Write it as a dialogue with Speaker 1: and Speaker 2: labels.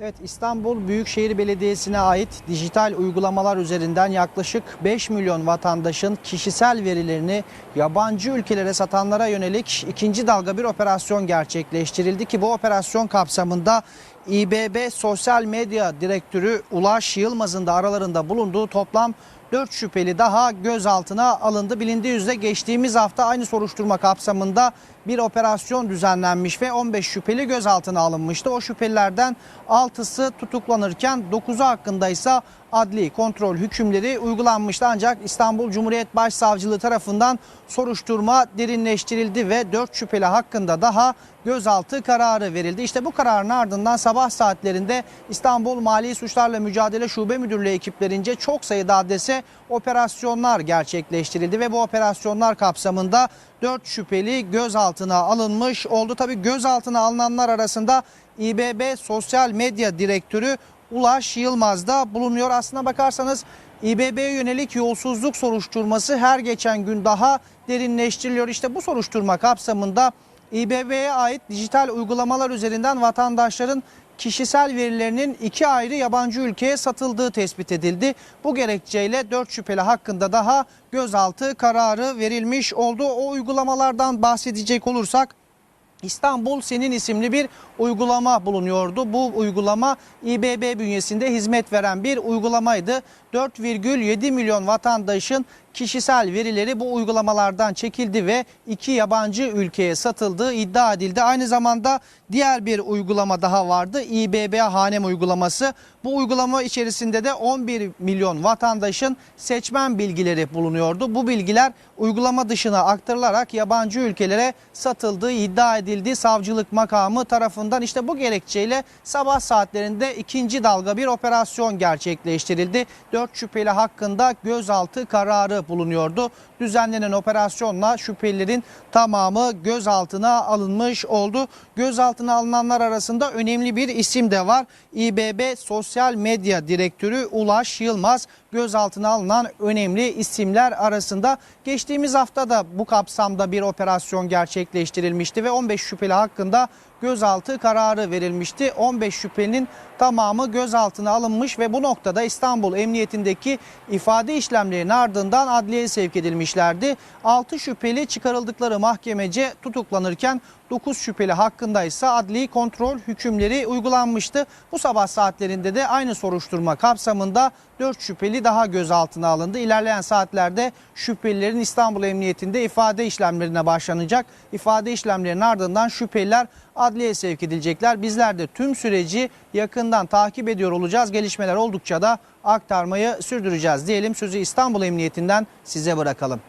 Speaker 1: Evet İstanbul Büyükşehir Belediyesi'ne ait dijital uygulamalar üzerinden yaklaşık 5 milyon vatandaşın kişisel verilerini yabancı ülkelere satanlara yönelik ikinci dalga bir operasyon gerçekleştirildi ki bu operasyon kapsamında İBB Sosyal Medya Direktörü Ulaş Yılmaz'ın da aralarında bulunduğu toplam 4 şüpheli daha gözaltına alındı. Bilindiği üzere geçtiğimiz hafta aynı soruşturma kapsamında bir operasyon düzenlenmiş ve 15 şüpheli gözaltına alınmıştı. O şüphelilerden 6'sı tutuklanırken 9'u hakkında ise adli kontrol hükümleri uygulanmıştı. Ancak İstanbul Cumhuriyet Başsavcılığı tarafından soruşturma derinleştirildi ve 4 şüpheli hakkında daha gözaltı kararı verildi. İşte bu kararın ardından sabah saatlerinde İstanbul Mali Suçlarla Mücadele Şube Müdürlüğü ekiplerince çok sayıda adrese operasyonlar gerçekleştirildi ve bu operasyonlar kapsamında 4 şüpheli gözaltına alınmış oldu. Tabii gözaltına alınanlar arasında İBB Sosyal Medya Direktörü Ulaş Yılmaz da bulunuyor. Aslına bakarsanız İBB'ye yönelik yolsuzluk soruşturması her geçen gün daha derinleştiriliyor. İşte bu soruşturma kapsamında İBB'ye ait dijital uygulamalar üzerinden vatandaşların kişisel verilerinin iki ayrı yabancı ülkeye satıldığı tespit edildi. Bu gerekçeyle 4 şüpheli hakkında daha gözaltı kararı verilmiş oldu. O uygulamalardan bahsedecek olursak İstanbul Senin isimli bir uygulama bulunuyordu. Bu uygulama İBB bünyesinde hizmet veren bir uygulamaydı. 4,7 milyon vatandaşın kişisel verileri bu uygulamalardan çekildi ve iki yabancı ülkeye satıldığı iddia edildi. Aynı zamanda diğer bir uygulama daha vardı. İBB Hanem uygulaması. Bu uygulama içerisinde de 11 milyon vatandaşın seçmen bilgileri bulunuyordu. Bu bilgiler uygulama dışına aktarılarak yabancı ülkelere satıldığı iddia edildi. Savcılık makamı tarafından işte bu gerekçeyle sabah saatlerinde ikinci dalga bir operasyon gerçekleştirildi. 4 şüpheli hakkında gözaltı kararı bulunuyordu. Düzenlenen operasyonla şüphelilerin tamamı gözaltına alınmış oldu. Gözaltına alınanlar arasında önemli bir isim de var. İBB Sosyal Medya Direktörü Ulaş Yılmaz gözaltına alınan önemli isimler arasında. Geçtiğimiz hafta da bu kapsamda bir operasyon gerçekleştirilmişti ve 15 şüpheli hakkında gözaltı kararı verilmişti. 15 şüphelinin tamamı gözaltına alınmış ve bu noktada İstanbul Emniyetindeki ifade işlemlerinin ardından adliyeye sevk edilmişlerdi. 6 şüpheli çıkarıldıkları mahkemece tutuklanırken 9 şüpheli hakkında ise adli kontrol hükümleri uygulanmıştı. Bu sabah saatlerinde de aynı soruşturma kapsamında 4 şüpheli daha gözaltına alındı. İlerleyen saatlerde şüphelilerin İstanbul Emniyetinde ifade işlemlerine başlanacak. İfade işlemlerinin ardından şüpheliler adliyeye sevk edilecekler. Bizler de tüm süreci yakından takip ediyor olacağız. Gelişmeler oldukça da aktarmayı sürdüreceğiz diyelim. Sözü İstanbul Emniyetinden size bırakalım.